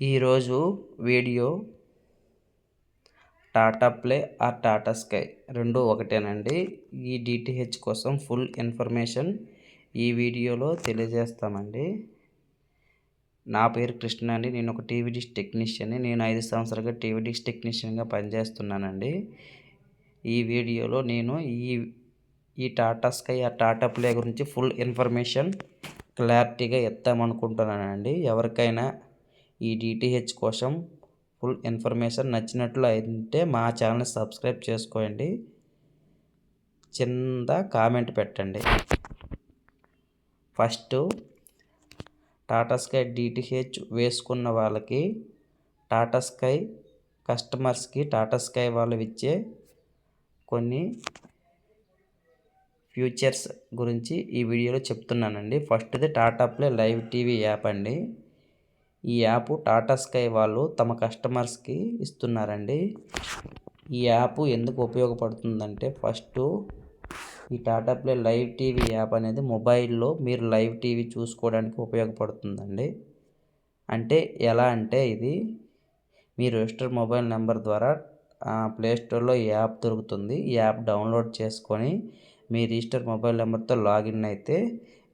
ఈరోజు video Tata Play or Tata Sky రెండు ఒకటేనండి. ఈ డిటిహెచ్ కోసం ఫుల్ ఇన్ఫర్మేషన్ ఈ వీడియోలో తెలియజేస్తామండి. నా పేరు కృష్ణ అండి. నేను ఒక టీవీ డిష్ టెక్నీషియన్ని నేను ఐదు సంవత్సరాలుగా టీవీ డిష్ టెక్నీషియన్గా పనిచేస్తున్నానండి. ఈ వీడియోలో నేను ఈ ఈ టాటా స్కై ఆ టాటా ప్లే గురించి ఫుల్ ఇన్ఫర్మేషన్ క్లారిటీగా ఇద్దామనుకుంటున్నానండి ఎవరికైనా ఈ డిటిహెచ్ కోసం ఫుల్ ఇన్ఫర్మేషన్ నచ్చినట్లు అయితే మా ఛానల్ని సబ్స్క్రైబ్ చేసుకోండి. కింద కామెంట్ పెట్టండి. ఫస్ట్ టాటా స్కై డిటిహెచ్ వేసుకున్న వాళ్ళకి టాటా స్కై కస్టమర్స్కి టాటా స్కై వాళ్ళు ఇచ్చే కొన్ని ఫ్యూచర్స్ గురించి ఈ వీడియోలో చెప్తున్నానండి. ఫస్ట్ది Tata Play live TV app అండి. ఈ యాప్ టాటా స్కై వాళ్ళు తమ కస్టమర్స్కి ఇస్తున్నారండి. ఈ యాప్ ఎందుకు ఉపయోగపడుతుందంటే ఫస్ట్ ఈ Tata Play live TV app అనేది మొబైల్లో మీరు లైవ్ టీవీ చూసుకోవడానికి ఉపయోగపడుతుందండి. అంటే ఎలా అంటే ఇది మీ రిజిస్టర్ మొబైల్ నెంబర్ ద్వారా ప్లేస్టోర్లో ఈ యాప్ దొరుకుతుంది. ఈ యాప్ డౌన్లోడ్ చేసుకొని మీ రిజిస్టర్ మొబైల్ నెంబర్తో లాగిన్ అయితే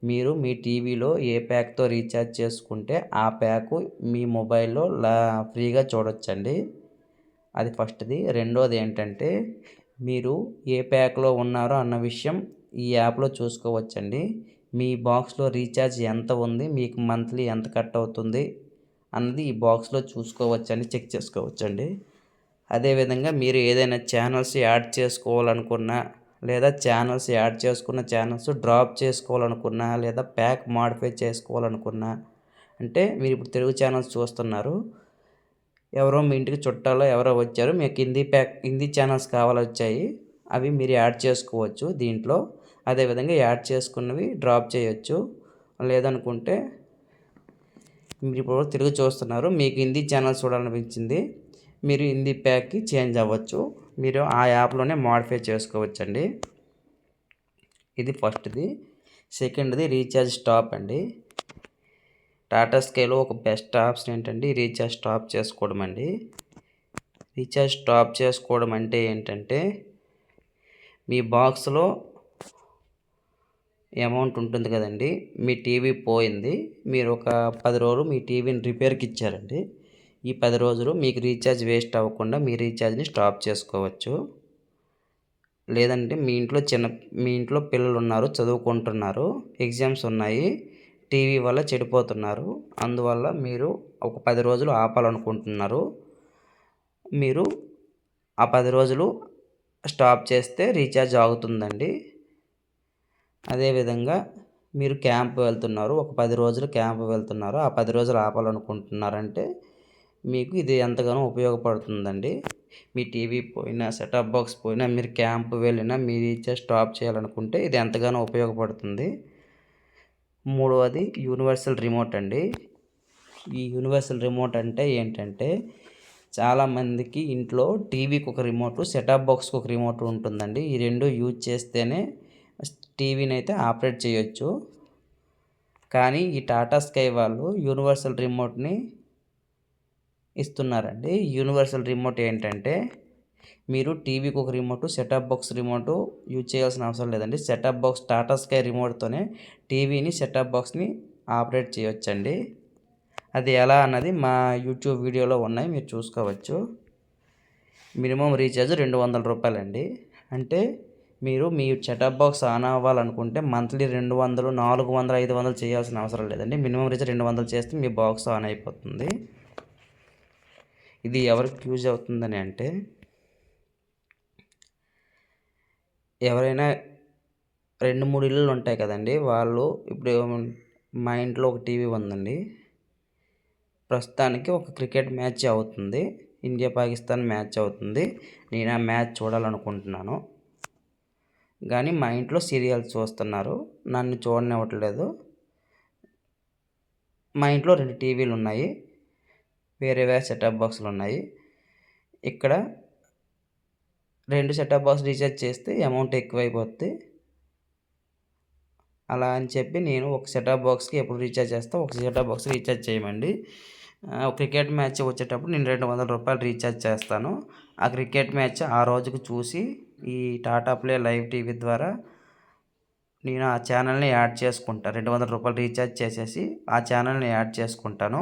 మీరు మీ టీవీలో ఏ ప్యాక్తో రీఛార్జ్ చేసుకుంటే ఆ ప్యాకు మీ మొబైల్లో లా ఫ్రీగా చూడొచ్చండి. అది ఫస్ట్ది. రెండోది ఏంటంటే మీరు ఏ ప్యాక్లో ఉన్నారో అన్న విషయం ఈ యాప్లో చూసుకోవచ్చండి. మీ బాక్స్లో రీఛార్జ్ ఎంత ఉంది మీకు మంత్లీ ఎంత కట్ అవుతుంది అన్నది ఈ బాక్స్లో చూసుకోవచ్చండి చెక్ చేసుకోవచ్చండి. అదేవిధంగా మీరు ఏదైనా ఛానల్స్ యాడ్ చేసుకోవాలనుకున్నా లేదా ఛానల్స్ యాడ్ చేసుకున్న ఛానల్స్ డ్రాప్ చేసుకోవాలనుకున్నా లేదా ప్యాక్ మాడిఫై చేసుకోవాలనుకున్నా అంటే మీరు ఇప్పుడు తెలుగు ఛానల్స్ చూస్తున్నారు ఎవరో మీ ఇంటికి చుట్టాలో ఎవరో వచ్చారు మీకు హిందీ ప్యాక్ హిందీ ఛానల్స్ కావాలి వచ్చాయి అవి మీరు యాడ్ చేసుకోవచ్చు దీంట్లో అదేవిధంగా యాడ్ చేసుకున్నవి డ్రాప్ చేయొచ్చు లేదనుకుంటే మీరు ఇప్పుడు తెలుగు చూస్తున్నారు మీకు హిందీ ఛానల్స్ చూడాలనిపించింది మీరు హిందీ ప్యాక్కి చేంజ్ అవ్వచ్చు. మీరు ఆ యాప్లోనే మాడిఫై చేసుకోవచ్చండి. ఇది ఫస్ట్ది. సెకండ్ది రీఛార్జ్ స్టాప్ అండి. టాటా స్కైలో ఒక బెస్ట్ ఆప్షన్ ఏంటంటే రీఛార్జ్ స్టాప్ చేసుకోవడం అండి. రీఛార్జ్ స్టాప్ చేసుకోవడం అంటే ఏంటంటే మీ బాక్స్లో అమౌంట్ ఉంటుంది కదండి. మీ టీవీ పోయింది. మీరు ఒక పది రోజులు మీ టీవీని రిపేర్కి ఇచ్చారండి. ఈ పది రోజులు మీకు రీఛార్జ్ వేస్ట్ అవ్వకుండా మీ రీఛార్జ్ని స్టాప్ చేసుకోవచ్చు. లేదంటే మీ ఇంట్లో చిన్న మీ ఇంట్లో పిల్లలు ఉన్నారు చదువుకుంటున్నారు ఎగ్జామ్స్ ఉన్నాయి టీవీ వల్ల చెడిపోతున్నారు. అందువల్ల మీరు ఒక పది రోజులు ఆపాలనుకుంటున్నారు. మీరు ఆ పది రోజులు స్టాప్ చేస్తే రీఛార్జ్ ఆగుతుందండి. అదేవిధంగా మీరు క్యాంప్ వెళ్తున్నారు ఒక పది రోజులు క్యాంప్ వెళ్తున్నారు ఆ పది రోజులు ఆపాలనుకుంటున్నారంటే మీకు ఇది ఎంతగానో ఉపయోగపడుతుందండి. మీ టీవీ పోయినా సెటప్ బాక్స్ పోయినా మీరు క్యాంప్ వెళ్ళినా మీ రీఛార్జ్ స్టాప్ చేయాలనుకుంటే ఇది ఎంతగానో ఉపయోగపడుతుంది. మూడవది యూనివర్సల్ రిమోట్ అండి. ఈ యూనివర్సల్ రిమోట్ అంటే ఏంటంటే చాలామందికి ఇంట్లో టీవీకి ఒక రిమోట్ సెటప్ బాక్స్కి ఒక రిమోట్ ఉంటుందండి. ఈ రెండు యూజ్ చేస్తేనే టీవీని అయితే ఆపరేట్ చేయొచ్చు. కానీ ఈ టాటా స్కై వాళ్ళు యూనివర్సల్ రిమోట్ని ఇస్తున్నారండి. యూనివర్సల్ రిమోట్ ఏంటంటే మీరు టీవీకి ఒక remote setup box remote use చేయాల్సిన అవసరం లేదండి. సెటప్ బాక్స్ టాటా స్కై రిమోట్తోనే టీవీని సెటప్ బాక్స్ని ఆపరేట్ చేయొచ్చండి. అది ఎలా అన్నది మా యూట్యూబ్ వీడియోలో ఉన్నాయి మీరు చూసుకోవచ్చు. మినిమం రీఛార్జ్ రెండు వందల రూపాయలండి. అంటే మీరు మీ సెటప్ బాక్స్ ఆన్ అవ్వాలనుకుంటే మంత్లీ రెండు వందలు నాలుగు వందలు ఐదు వందలు చేయాల్సిన అవసరం లేదండి. మినిమం రీఛార్జ్ రెండు వందలు చేస్తే మీ బాక్స్ ఆన్ అయిపోతుంది. ఇది ఎవరికి యూజ్ అవుతుందని అంటే ఎవరైనా రెండు మూడు ఇళ్ళు ఉంటాయి కదండి వాళ్ళు ఇప్పుడు మా ఇంట్లో ఒక టీవీ ఉందండి. ప్రస్తుతానికి ఒక క్రికెట్ మ్యాచ్ అవుతుంది ఇండియా పాకిస్తాన్ మ్యాచ్ అవుతుంది నేను ఆ మ్యాచ్ చూడాలనుకుంటున్నాను. కానీ మా ఇంట్లో సీరియల్స్ చూస్తున్నారు నన్ను చూడనివ్వట్లేదు. మా ఇంట్లో రెండు టీవీలు ఉన్నాయి వేరే వేరే సెటప్ బాక్సులు ఉన్నాయి. ఇక్కడ రెండు సెటప్ బాక్స్ రీఛార్జ్ చేస్తే అమౌంట్ ఎక్కువైపోద్ది. అలా అని చెప్పి నేను ఒక సెటప్ బాక్స్కి ఎప్పుడు రీఛార్జ్ చేస్తా ఒక సెటప్ బాక్స్ రీఛార్జ్ చేయమండి. క్రికెట్ మ్యాచ్ వచ్చేటప్పుడు నేను రెండు వందల రూపాయలు రీఛార్జ్ చేస్తాను. ఆ క్రికెట్ మ్యాచ్ ఆ రోజుకు చూసి ఈ టాటా ప్లే లైవ్ టీవీ ద్వారా నేను ఆ ఛానల్ని యాడ్ చేసుకుంటాను రెండు వందల రూపాయలు రీఛార్జ్ చేసేసి ఆ ఛానల్ని యాడ్ చేసుకుంటాను.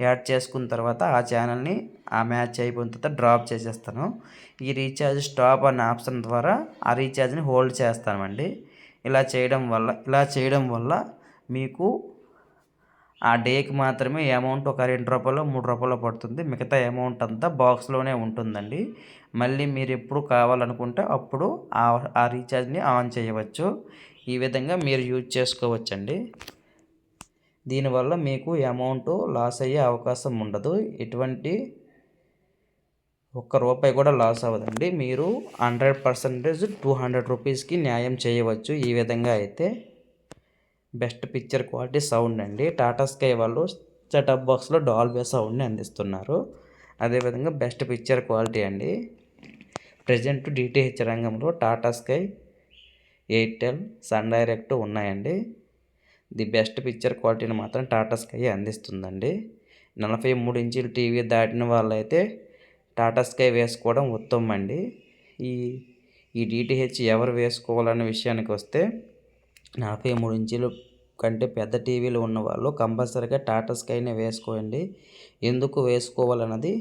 యాడ్ చేసుకున్న తర్వాత ఆ ఛానల్ని ఆ మ్యాచ్ అయిపోయిన తర్వాత డ్రాప్ చేసేస్తాను. ఈ రీఛార్జ్ స్టాప్ అనే ఆప్షన్ ద్వారా ఆ రీఛార్జ్ని హోల్డ్ చేస్తామండి ఇలా చేయడం వల్ల ఇలా చేయడం వల్ల మీకు ఆ డేకి మాత్రమే అమౌంట్ ఒక రెండు రూపాయలు మూడు రూపాయలు పడుతుంది. మిగతా అమౌంట్ అంతా బాక్స్లోనే ఉంటుందండి. మళ్ళీ మీరు ఎప్పుడు కావాలనుకుంటే అప్పుడు ఆ ఆ రీఛార్జ్ని ఆన్ చేయవచ్చు. ఈ విధంగా మీరు యూజ్ చేసుకోవచ్చండి. దీనివల్ల మీకు అమౌంట్ లాస్ అయ్యే అవకాశం ఉండదు. ఎటువంటి ఒక్క రూపాయి కూడా లాస్ అవ్వదండి. మీరు హండ్రెడ్ పర్సెంటేజ్ టూ హండ్రెడ్ రూపీస్కి న్యాయం చేయవచ్చు. ఈ విధంగా అయితే బెస్ట్ పిక్చర్ క్వాలిటీ సౌండ్ అండి. టాటా స్కై వాళ్ళు సెటప్ బాక్స్లో డాల్బే సౌండ్ని అందిస్తున్నారు. అదేవిధంగా బెస్ట్ పిక్చర్ క్వాలిటీ అండి. ప్రజెంట్ డిటిహెచ్ రంగంలో Tata Sky Airtel Sun Direct ఉన్నాయండి. ది బెస్ట్ పిక్చర్ క్వాలిటీని మాత్రం టాటా స్కై అందిస్తుందండి. నలభై మూడు ఇంచుల టీవీ దాటిన వాళ్ళైతే టాటా స్కై వేసుకోవడం ఉత్తమం అండి ఈ ఈ డిటిహెచ్ ఎవరు వేసుకోవాలనే విషయానికి వస్తే నలభై మూడు ఇంచులు కంటే పెద్ద టీవీలు ఉన్న వాళ్ళు కంపల్సరీగా టాటా స్కైనే వేసుకోండి. ఎందుకు వేసుకోవాలన్నది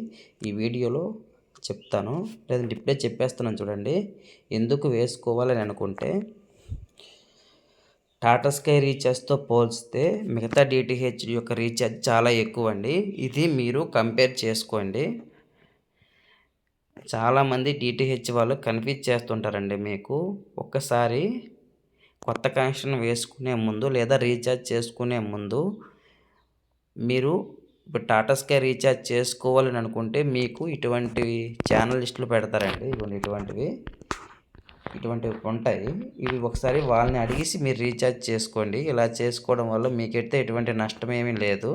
ఈ వీడియోలో చెప్తాను. లేదంటే ఇప్పుడే చెప్పేస్తున్నాను చూడండి. ఎందుకు వేసుకోవాలని అనుకుంటే టాటా స్కై రీఛార్జ్తో పోల్స్తే మిగతా డిటిహెచ్ యొక్క రీఛార్జ్ చాలా ఎక్కువ అండి ఇది మీరు కంపేర్ చేసుకోండి. చాలామంది డిటిహెచ్ వాళ్ళు కన్ఫ్యూజ్ చేస్తుంటారండి మీకు. ఒక్కసారి కొత్త కనెక్షన్ వేసుకునే ముందు లేదా రీఛార్జ్ చేసుకునే ముందు మీరు ఇప్పుడు టాటా స్కై రీఛార్జ్ చేసుకోవాలని అనుకుంటే మీకు ఇటువంటి ఛానల్ లిస్టులు పెడతారండి. ఇటువంటివి. ఇటువంటివి ఉంటాయి ఇవి ఒకసారి వాళ్ళని అడిగేసి మీరు రీఛార్జ్ చేసుకోండి. ఇలా చేసుకోవడం వల్ల మీకైతే ఎటువంటి నష్టం ఏమీ లేదు.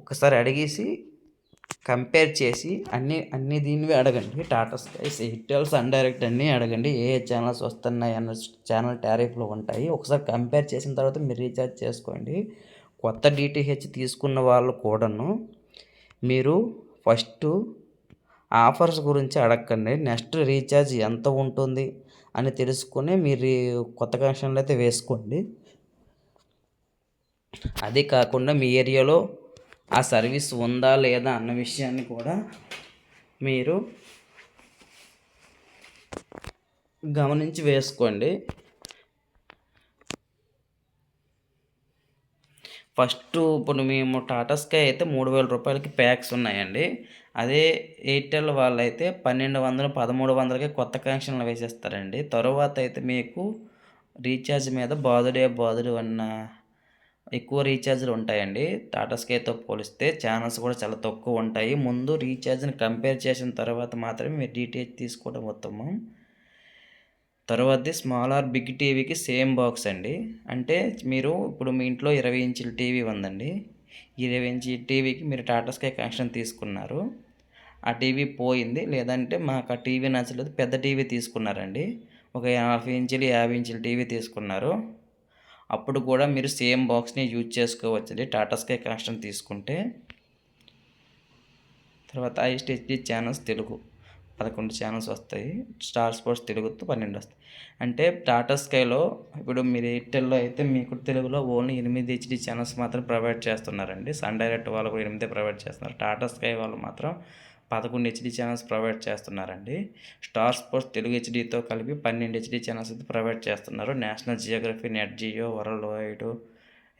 ఒకసారి అడిగేసి కంపేర్ చేసి అన్ని అన్ని దీనివి అడగండి. టాటా స్కైస్ ఎయిర్టెల్ సన్ డైరెక్ట్ అన్నీ అడగండి. ఏ ఏ ఛానల్స్ వస్తున్నాయి అన్న ఛానల్ టారిఫ్లో ఉంటాయి. ఒకసారి కంపేర్ చేసిన తర్వాత మీరు రీఛార్జ్ చేసుకోండి. కొత్త డిటిహెచ్ తీసుకున్న వాళ్ళు కూడాను మీరు ఫస్ట్ ఆఫర్స్ గురించి అడగండి నెక్స్ట్ రీఛార్జ్ ఎంత ఉంటుంది అని తెలుసుకుని మీరు కొత్త కనెక్షన్లు అయితే వేసుకోండి. అది కాకుండా మీ ఏరియాలో ఆ సర్వీస్ ఉందా లేదా అన్న విషయాన్ని కూడా మీరు గమనించి వేసుకోండి. ఫస్ట్ ఇప్పుడు మేము టాటా స్కై అయితే మూడు వేల రూపాయలకి ప్యాక్స్ ఉన్నాయండి. అదే ఎయిర్టెల్ వాళ్ళు అయితే పన్నెండు వందలు పదమూడు వందలకే కొత్త కనెక్షన్లు వేసేస్తారండి. తర్వాత అయితే మీకు రీఛార్జ్ మీద బాదుడే బాధుడు అన్న ఎక్కువ రీఛార్జ్లు ఉంటాయండి. టాటా స్కైతో పోలిస్తే ఛానల్స్ కూడా చాలా తక్కువ ఉంటాయి. ముందు రీఛార్జ్ని కంపేర్ చేసిన తర్వాత మాత్రమే మీరు డిటిహెచ్ తీసుకోవడం ఉత్తమం. తర్వాతది స్మాల్ ఆర్ బిగ్ టీవీకి సేమ్ బాక్స్ అండి. అంటే మీరు ఇప్పుడు మీ ఇంట్లో ఇరవై ఇంచుల టీవీ ఉందండి. ఇరవై ఇంచు టీవీకి మీరు టాటా స్కై కనెక్షన్ తీసుకున్నారు. ఆ టీవీ పోయింది. లేదంటే మాకు ఆ టీవీ నచ్చలేదు. పెద్ద టీవీ తీసుకున్నారండి. ఒక యాభై ఇంచులు యాభై ఇంచుల టీవీ తీసుకున్నారు. అప్పుడు కూడా మీరు సేమ్ బాక్స్ని యూజ్ చేసుకోవచ్చండి. టాటా స్కై కనెక్షన్ తీసుకుంటే. తర్వాత ఐస్ట్ హెచ్డి ఛానల్స్ తెలుగు. పదకొండు ఛానల్స్ వస్తాయి. స్టార్ స్పోర్ట్స్ తెలుగుతో పన్నెండు వస్తాయి. అంటే టాటా స్కైలో ఇప్పుడు మీరు ఎయిర్టెల్లో అయితే మీకు తెలుగులో ఓన్లీ ఎనిమిది హెచ్డి ఛానల్స్ మాత్రం ప్రొవైడ్ చేస్తున్నారండి. సన్ డైరెక్ట్ వాళ్ళు కూడా ఎనిమిదే ప్రొవైడ్ చేస్తున్నారు. టాటా స్కై వాళ్ళు మాత్రం పదకొండు హెచ్డి ఛానల్స్ ప్రొవైడ్ చేస్తున్నారండి. స్టార్ స్పోర్ట్స్ తెలుగు హెచ్డితో కలిపి పన్నెండు హెచ్డి ఛానల్స్ అయితే ప్రొవైడ్ చేస్తున్నారు. National Geography Nat Geo world wide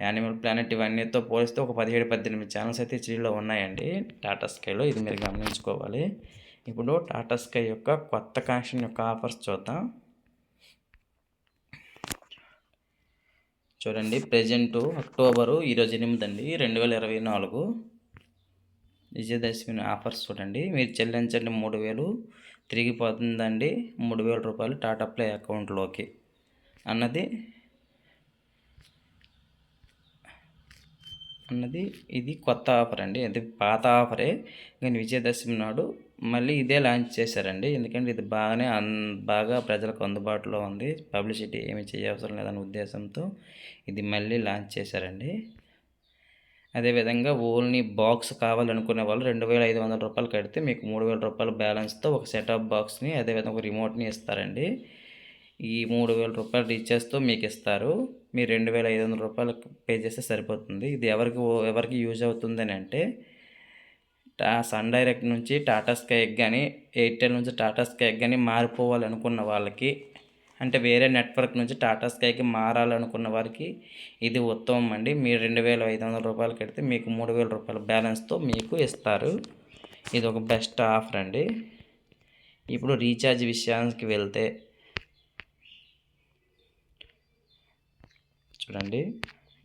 Animal Planet ఇవన్నీతో పోలిస్తే ఒక పదిహేడు పద్దెనిమిది ఛానల్స్ అయితే హెచ్డీలో ఉన్నాయండి. టాటా స్కైలో ఇది మీరు గమనించుకోవాలి. ఇప్పుడు టాటా స్కై యొక్క కొత్త కనెక్షన్ యొక్క ఆఫర్స్ చూద్దాం. చూడండి ప్రజెంటు అక్టోబరు ఈరోజు ఎనిమిది అండి రెండు వేల ఇరవై నాలుగు. విజయదశమి ఆఫర్స్ చూడండి. మీరు చెల్లించండి మూడు వేలు తిరిగి పోతుందండి మూడు వేల రూపాయలు టాటా ప్లే అకౌంట్లోకి. అన్నది అన్నది ఇది కొత్త ఆఫర్ అండి. ఇది పాత ఆఫరే. కానీ విజయదశమి నాడు మళ్ళీ ఇదే లాంచ్ చేశారండి. ఎందుకంటే ఇది బాగానే అన్ బాగా ప్రజలకు అందుబాటులో ఉంది. పబ్లిసిటీ ఏమి చేయవసరం లేదనే ఉద్దేశంతో ఇది మళ్ళీ లాంచ్ చేశారండి. అదేవిధంగా ఓన్లీ బాక్స్ కావాలనుకునే వాళ్ళు రెండు వేల ఐదు వందల రూపాయలు కడితే మీకు మూడు వేల రూపాయల బ్యాలెన్స్తో ఒక సెటప్ బాక్స్ని అదేవిధంగా ఒక రిమోట్ని ఇస్తారండి. ఈ మూడు వేల రూపాయలు రీఛార్జ్తో మీకు ఇస్తారు. మీరు రెండు వేల ఐదు వందల రూపాయలు పే చేస్తే సరిపోతుంది. ఇది ఎవరికి ఎవరికి యూజ్ అవుతుందని అంటే సన్ డైరెక్ట్ నుంచి టాటా స్కైకి కానీ ఎయిర్టెల్ నుంచి టాటా స్కైకి కానీ మారిపోవాలనుకున్న వాళ్ళకి అంటే వేరే నెట్వర్క్ నుంచి టాటా స్కైకి మారాలనుకున్న వారికి ఇది ఉత్తమం అండి. మీరు రెండు వేల ఐదు వందల రూపాయలు కడితే మీకు మూడు వేల రూపాయల బ్యాలెన్స్తో మీకు ఇస్తారు. ఇది ఒక బెస్ట్ ఆఫర్ అండి. ఇప్పుడు రీఛార్జ్ విషయానికి వెళ్తే చూడండి.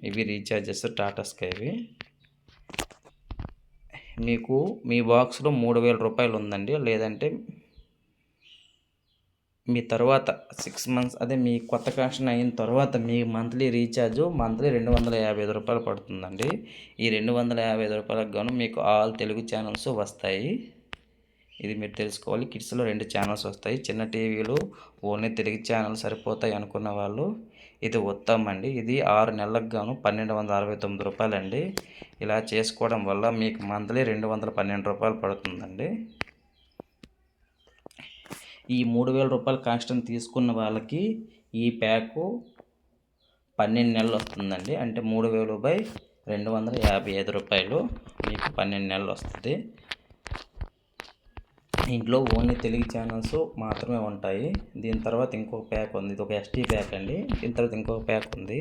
ఇవి రీఛార్జెస్ టాటా స్కైవి. మీకు మీ బాక్స్లో మూడు వేల రూపాయలు ఉందండి. లేదంటే మీ తర్వాత సిక్స్ మంత్స్ అదే మీ కొత్త కనెక్షన్ అయిన తర్వాత మీ మంత్లీ రీఛార్జ్ మంత్లీ రెండు వందల యాభై ఐదు రూపాయలు పడుతుందండి. ఈ రెండు వందల యాభై ఐదు రూపాయలకు గాను మీకు ఆల్ తెలుగు ఛానల్స్ వస్తాయి. ఇది మీరు తెలుసుకోవాలి. కిడ్స్లో రెండు ఛానల్స్ వస్తాయి. చిన్న టీవీలు ఓన్లీ తెలుగు ఛానల్ సరిపోతాయి అనుకున్న వాళ్ళు ఇది ఉత్తమం అండి ఇది ఆరు నెలలకు గాను పన్నెండు వందల అరవై తొమ్మిది రూపాయలండి. ఇలా చేసుకోవడం వల్ల మీకు మంత్లీ రెండు వందల పన్నెండు రూపాయలు పడుతుందండి. ఈ మూడు వేల రూపాయల కాస్ట్ని తీసుకున్న వాళ్ళకి ఈ ప్యాకు పన్నెండు నెలలు వస్తుందండి. అంటే మూడు వేలు బై రెండు వందల యాభై ఐదు రూపాయలు మీకు పన్నెండు నెలలు వస్తుంది. ఇంట్లో ఓన్లీ తెలుగు ఛానల్స్ మాత్రమే ఉంటాయి. దీని తర్వాత ఇంకొక ప్యాక్ ఉంది. ఇది ఒక ఎస్టీ ప్యాక్ అండి. దీని తర్వాత ఇంకొక ప్యాక్ ఉంది.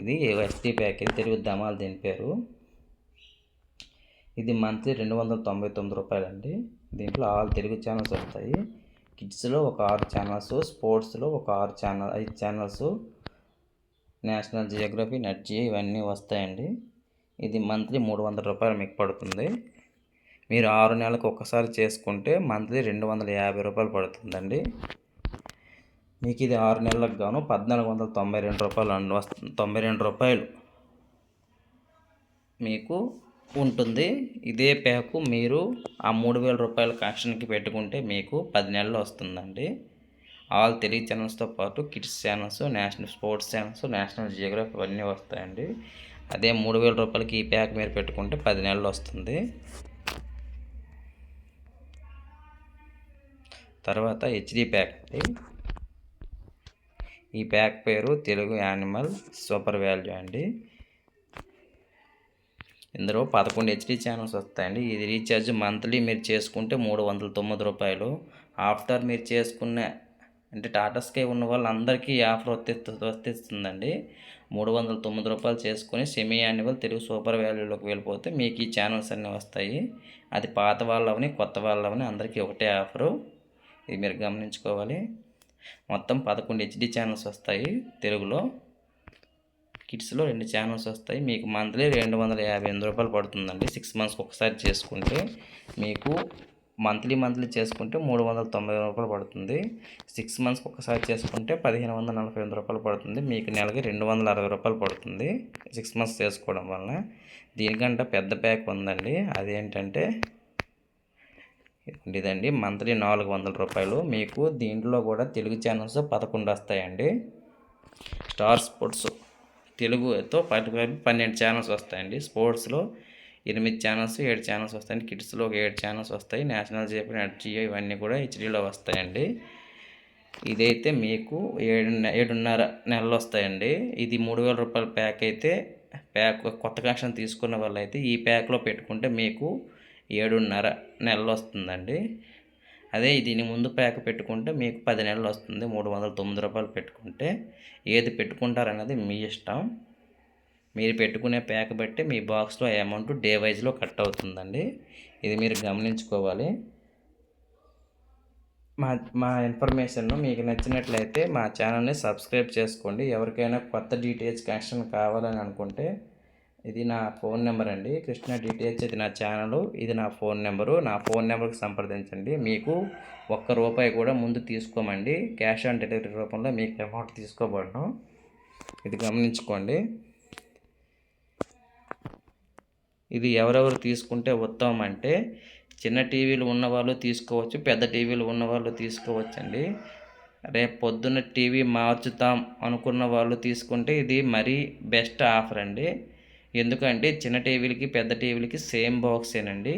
ఇది ఎస్టీ ప్యాక్. ఇది తెలుగు దమాలు దీని పేరు. ఇది మంత్లీ రెండు వందల తొంభై తొమ్మిది రూపాయలు అండి దీంట్లో ఆల్ తెలుగు ఛానల్స్ వస్తాయి కిడ్స్లో ఒక ఆరు ఛానల్స్ స్పోర్ట్స్లో ఒక ఆరు ఛానల్ ఐదు ఛానల్స్ నేషనల్ జియోగ్రఫీ నెట్ ఇవన్నీ వస్తాయండి. ఇది మంత్లీ మూడు వందల రూపాయలు మీకు పడుతుంది. మీరు ఆరు నెలలకు ఒకసారి చేసుకుంటే మంత్లీ రెండు వందల యాభై రూపాయలు పడుతుందండి. మీకు ఇది ఆరు నెలలకు గాను పద్నాలుగు వందల తొంభై రెండు రూపాయలు వస్తుంది తొంభై రెండు రూపాయలు మీకు ఉంటుంది. ఇదే ప్యాకు మీరు ఆ మూడు వేల రూపాయల కనెక్షన్కి పెట్టుకుంటే మీకు పది నెలలు వస్తుందండి. ఆల్ తెలుగు ఛానల్స్తో పాటు kids channels national sports channels National Geography ఇవన్నీ వస్తాయండి. అదే మూడు వేల రూపాయలకి ఈ ప్యాక్ మీరు పెట్టుకుంటే పది నెలలు వస్తుంది. తర్వాత హెచ్డి ప్యాక్ అండి. ఈ ప్యాక్ పేరు తెలుగు యానిమల్ సూపర్ వాల్యూ అండి. ఇందులో పదకొండు హెచ్డి ఛానల్స్ వస్తాయండి. ఇది రీఛార్జ్ మంత్లీ మీరు చేసుకుంటే మూడు వందల తొమ్మిది రూపాయలు. ఆఫ్టర్ మీరు చేసుకున్న అంటే టాటా స్కై ఉన్న వాళ్ళందరికీ ఆఫర్ వర్తిస్తు వర్తిస్తుందండి మూడు వందల తొమ్మిది రూపాయలు చేసుకుని సెమీ యాన్యువల్ తెలుగు సూపర్ వాల్యూలోకి వెళ్ళిపోతే మీకు ఈ ఛానల్స్ అన్నీ వస్తాయి. అది పాత వాళ్ళవని కొత్త వాళ్ళవని అందరికీ ఒకటే ఆఫరు ఇది మీరు గమనించుకోవాలి. మొత్తం పదకొండు హెచ్డి ఛానల్స్ వస్తాయి తెలుగులో. కిడ్స్లో రెండు ఛానల్స్ వస్తాయి. మీకు మంత్లీ రెండు వందల యాభై ఎనిమిది రూపాయలు పడుతుందండి. సిక్స్ మంత్స్కి ఒకసారి చేసుకుంటే మీకు మంత్లీ మంత్లీ చేసుకుంటే మూడు వందల తొంభై రూపాయలు పడుతుంది. సిక్స్ మంత్స్కి ఒకసారి చేసుకుంటే పదిహేను వందల నలభై ఎనిమిది రూపాయలు పడుతుంది. మీకు నెలకి రెండు వందల అరవై రూపాయలు పడుతుంది సిక్స్ మంత్స్ చేసుకోవడం వలన. దీనికంటే పెద్ద ప్యాక్ ఉందండి. అదేంటంటే ఇదండి. మంత్లీ నాలుగు వందల రూపాయలు. మీకు దీంట్లో కూడా తెలుగు ఛానల్స్ పదకొండు వస్తాయండి. Star Sports. తెలుగుతో పాటు పన్నెండు ఛానల్స్ వస్తాయండి. స్పోర్ట్స్లో ఎనిమిది ఛానల్స్ ఏడు ఛానల్స్ వస్తాయండి. కిడ్స్లో ఒక ఏడు ఛానల్స్ వస్తాయి. నేషనల్ జియో నెట్ జియో ఇవన్నీ కూడా హెచ్డీలో వస్తాయండి. ఇదైతే మీకు ఏడు ఏడున్నర నెలలు వస్తాయండి. ఇది మూడు వేల రూపాయల ప్యాక్ అయితే ప్యాక్ కొత్త కనెక్షన్ తీసుకున్న వాళ్ళు అయితే ఈ ప్యాక్లో పెట్టుకుంటే మీకు ఏడున్నర నెలలు వస్తుందండి. అదే దీని ముందు ప్యాక్ పెట్టుకుంటే మీకు పది నెలలు వస్తుంది. మూడు వందల తొమ్మిది రూపాయలు పెట్టుకుంటే ఏది పెట్టుకుంటారన్నది మీ ఇష్టం. మీరు పెట్టుకునే ప్యాక్ బట్టి మీ బాక్స్లో అమౌంట్ డే వైజ్లో కట్ అవుతుందండి. ఇది మీరు గమనించుకోవాలి. మా మా ఇన్ఫర్మేషన్ మీకు నచ్చినట్లయితే మా ఛానల్ని సబ్స్క్రైబ్ చేసుకోండి. ఎవరికైనా కొత్త డీటెయిల్స్ కనెక్షన్ కావాలని అనుకుంటే ఇది నా ఫోన్ నెంబర్ అండి. కృష్ణ డిటిహెచ్ ఇది నా ఛానల్. ఇది నా ఫోన్ నెంబరు. నా ఫోన్ నెంబర్కి సంప్రదించండి. మీకు ఒక్క రూపాయి కూడా ముందు తీసుకోమండి. క్యాష్ ఆన్ డెలివరీ రూపంలో మీకు అమౌంట్ తీసుకోబడను. ఇది గమనించుకోండి. ఇది ఎవరెవరు తీసుకుంటే ఉత్తమం అంటే చిన్న టీవీలు ఉన్నవాళ్ళు తీసుకోవచ్చు పెద్ద టీవీలు ఉన్నవాళ్ళు తీసుకోవచ్చండి. రేపు పొద్దున్న టీవీ మార్చుతాం అనుకున్న వాళ్ళు తీసుకుంటే ఇది మరీ బెస్ట్ ఆఫర్ అండి. ఎందుకంటే చిన్న టీవీలకి పెద్ద టీవీలకి సేమ్ బాక్సేనండి.